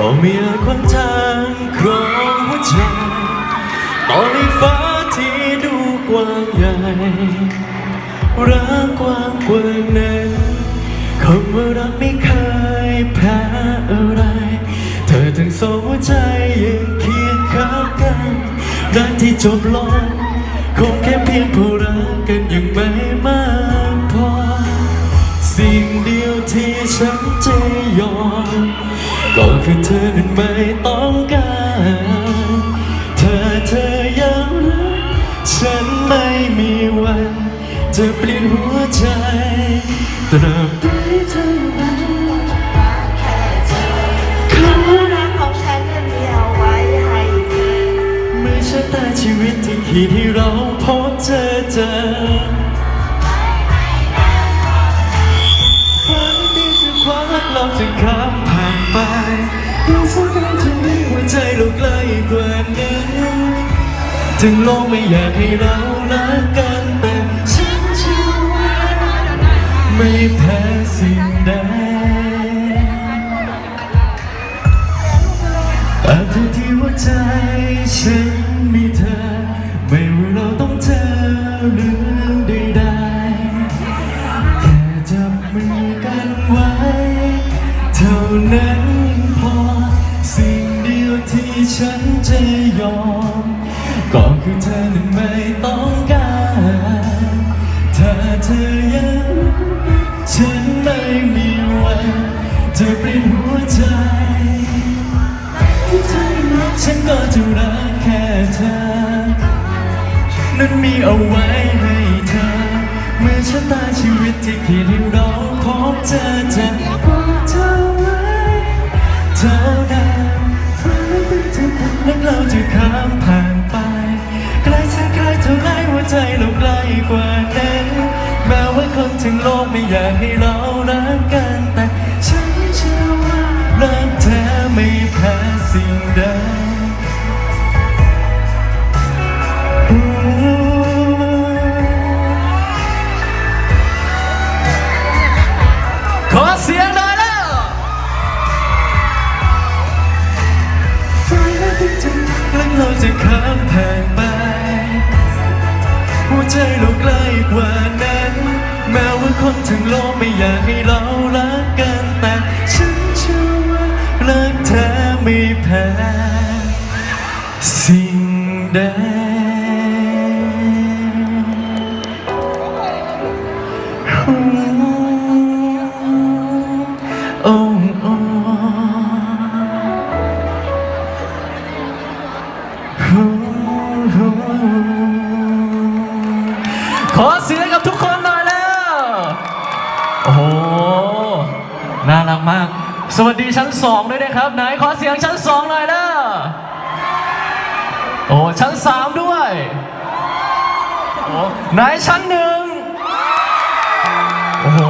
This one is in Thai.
ก็ม่อาจขวางทางครองหัวใจต่อให้ฟ้าที่ดูกว้างใหญ่รักกว้างกว่านั้นคำว่ารักไม่เคยแพ้อะไร เธอทั้งสองหัวใจยังเคียงข้างกันรักที่จบลงคงแค่เพียงเพราะรักกันยังไม่มากพอ สิ่งเดียวที่ฉันจะยอม ก็คือเธอนั้นไม่ต้องการ เธอเธอยังรักฉันไม่มีวันจะเปลี่ยนหัวใจตราบใดเธอรักความรักของฉันจะมีเอาไว้ให้เธอไม่ใชะตาชีวิตที่ขีดให้เราพบ ถึงโลกไม่อยากให้เรารักกันแต่ฉันเชื่อว่าไม่แพ้สิ่งใดตราบใดที่หัวใจฉันมีเธอ ไม่ว่าเราต้องเจอเรื่องใดๆแค่จับมือกันไว้ เท่านั้นพอ สิ่งเดียวที่ฉันจะยอม ก็คือเธอนั้นไม่ต้องการถ้าเธอยังฉันไม่มีวันจะเปลี่ยนหัวใจที่เธอรักฉันก็จะรักแค่เธอ นั้นมีเอาไว้ให้ ไม่อยากให้เรารักกันแต่ฉันเชื่อว่ารักเธอไม่แพ้สิ่งใดขอเสียงหน่อยแล้วฝันและที่จะแล้วเราจะข้ามผ่านไป หัวใจเราใกล้กว่า คนทั้งโลกไม่อยากให้เรารักกันแต่ฉันเชื่อว่ารักเธอไม่แพ้สิ่งใดขอเสียง โอ้โหน่ารักมาก สวัสดีชั้นสองด้วยนะครับไหนขอเสียงชั้นสองหน่อยนะโอ้ชั้นสามด้วยโอ้ไหนชั้นหนึ่งโอ้โห